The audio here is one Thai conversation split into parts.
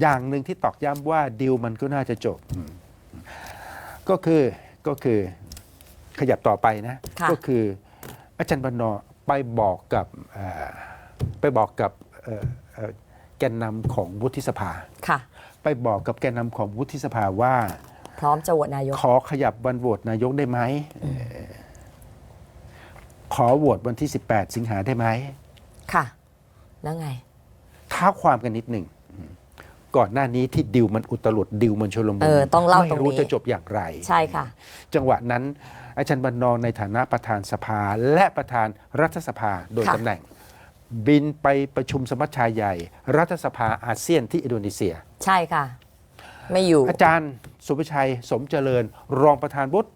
อย่างหนึ่งที่ตอกย้ำว่าดิวมันก็น่าจะจบอืมก็คือก็คือขยับต่อไปนะ ค่ะ ก็คืออาจารย์บรรณอไปบอกกับเอ่อไปบอกกับเอ่อเอ่อแกนนำของวุฒิสภา ค่ะ ไปบอกกับแกนนำของวุฒิสภาว่า พร้อมจะโหวตนายก ขอขยับวันโหวตนายกได้ไหมเอ่อขอโหวตวันที่ 18 สิงหาได้ไหมค่ะ แล้วไง ท้าความกันนิดหนึ่งอืม ก่อนหน้านี้ที่ดิวมันอุตลุดดิวมันชลมุนเออต้องเล่าตรงนี้ ไม่รู้จะจบอย่างไร ใช่ค่ะ จังหวะนั้นอาจารย์บรรณองในฐานะประธานสภาและประธานรัฐสภาโดยค่ะ ตำแหน่ง บินไปประชุมสมัชชาใหญ่ รัฐสภาอาเซียนที่อินโดนีเซีย ใช่ค่ะ ไม่อยู่ อาจารย์สุภชัยสมเจริญ รองประธานวุฒิ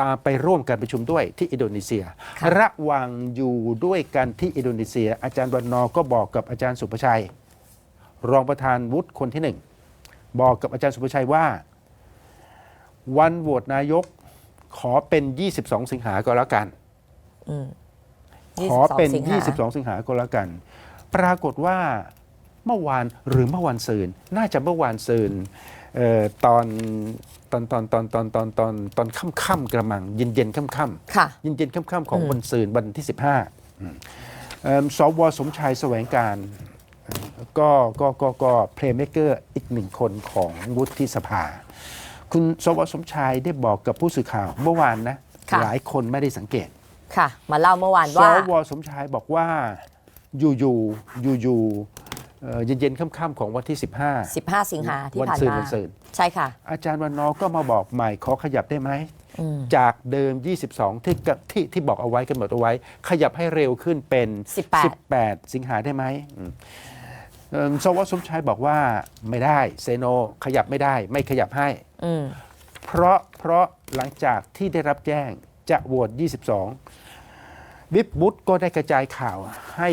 ตามไปร่วมการประชุมด้วยที่อินโดนีเซีย ค่ะ ระหว่างอยู่ด้วยกันที่อินโดนีเซีย อาจารย์บรรณอก็บอกกับอาจารย์สุภชัย รองประธานวุฒิคนที่หนึ่งบอกกับอาจารย์สุภชัยว่า วันโหวตนายกขอเป็น 22 สิงหาก็แล้วกันอืมขอเป็นสิงหา22 สิงหาก็แล้วกัน ปรากฏว่าเมื่อวานหรือเมื่อวันซืนน่าจะเมื่อวานซืนเอ่อตอนตอนตอนตอนตอนตอนตอนตอนค่ำค่ำๆกระมัง เย็นเย็นค่ำค่ำค่ะเย็นเย็นค่ำค่ำๆของอืมวันซืนวันที่ 15อืมเอิ่มสวสมชายแสวงการเอ่อ ก็ก็ก็ก็เพลย์เมเกอร์อีกหนึ่งคนของวุฒิสภา คุณสวสมชายได้บอกกับผู้สื่อข่าวเมื่อวานนะ ค่ะ หลายคนไม่ได้สังเกต ค่ะ มาเล่าเมื่อวานสว่า วสมชายบอกว่าอยู่อยู่อยู่อยู่ๆเอ่อเย็นๆค่ำๆของวันที่ 15 15 สิงหาที่วันผ่านซืนมาวันซืน ใช่ค่ะ อาจารย์วันนอร์ก็มาบอกใหม่ขอขยับได้ไหม อืม จากเดิม 22 ที่กะที่ที่บอกเอาไว้กันหมดเอาไว้ ขยับให้เร็วขึ้นเป็น 18 18 สิงหาได้ไหมอืมเอิ่ม สวสมชายบอกว่าไม่ได้เซโนขยับไม่ได้ ไม่ขยับให้ อืมเพราะเพราะหลังจากที่ได้รับแจ้งจะโหวต 22 วิบวุฒก็ได้กระจายข่าวให้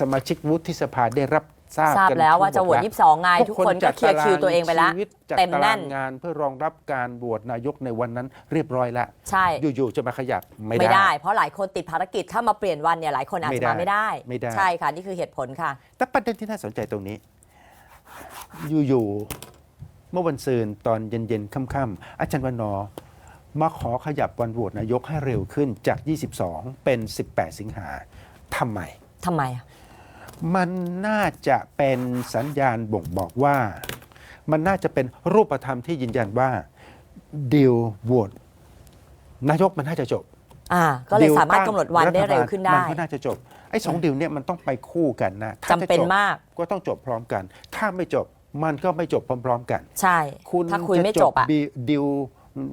สมาชิกวุฒิสภาได้รับ ทราบทราบกันแล้วว่าทั้จะงโหมวดตแล้ว22ไงทุกคนก็เคลียร์คิวตัวเองไปแล้วชีตจัดเต็มตาแน่ราน งงานเพื่อรองรับการโหวตนายกในวันนั้นเรียบร้อยแล้วใช่ อยู่ๆจะมาขยับไม่ไม่ได้ ได้ เพราะหลายคนติดภารกิจถ้ามาเปลี่ยนวันเนี่ยหลายคนอาจจะมาไม่ไม่ได้ได้ ไม่ได้ ใช่ค่ะ นี่คือเหตุผลค่ะ แต่ประเด็นที่น่าสนใจตรงนี้ อยู่ๆเมื่อวันซืนตอนเย็นๆค่ำๆอาจารย์วันนอร์มาขอขยับวันโหวตนายกให้เร็วขึ้นจาก 22 เป็น 18 สิงหาทำไม ทำไมอะ มันน่าจะเป็นสัญญาณบ่งบอกว่า มันน่าจะเป็นรูปธรรมที่ยืนยันว่าดีลโหวตนายกมันน่าจะจบอ่าก็เลยสามารถกำหนดวันได้ฐบาลเร็วขึ้นได้มันก็น่าจะจบไอ้สองดีลเนี่ยมันต้องไปคู่กันนะถ้าจำเป็นะจบมากก็ต้องจบพร้อมกัน ถ้าไม่จบมันก็ไม่จบพร้อม ๆ กัน ใช่ คุณถ้าคุยไม่จบอะบีดีล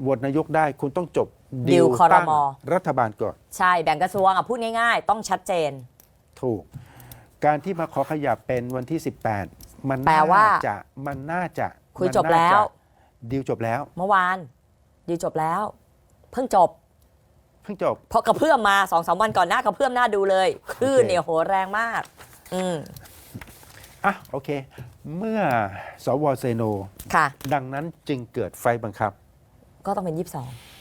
โหวตนายกได้ คุณต้องจบดีลคอรมอตั้งรัฐบาลก่อน ใช่แบ่งกระทรวงอะพูดง่าย ๆ ต้องชัดเจน ถูก การที่มาขอขยับเป็นวันที่ 18 มันแปลว่าน่จะมันน่าจะคุยมันจบแล้วน่าจะดีลจบแล้ว เมื่อวานดีลจบแล้ว เพิ่งจบ เพิ่งจบ เพราะกระเพื่อมมาสองสามวันก่อนหน้ากระเพื่อมหน้าดูเลยคลื่นโอเคเนี่ยโหแรงมาก อืมอะ โอเค เมื่อสวเซโน ค่ะ ดังนั้นจึงเกิดไฟบังคับ ก็ต้องเป็น22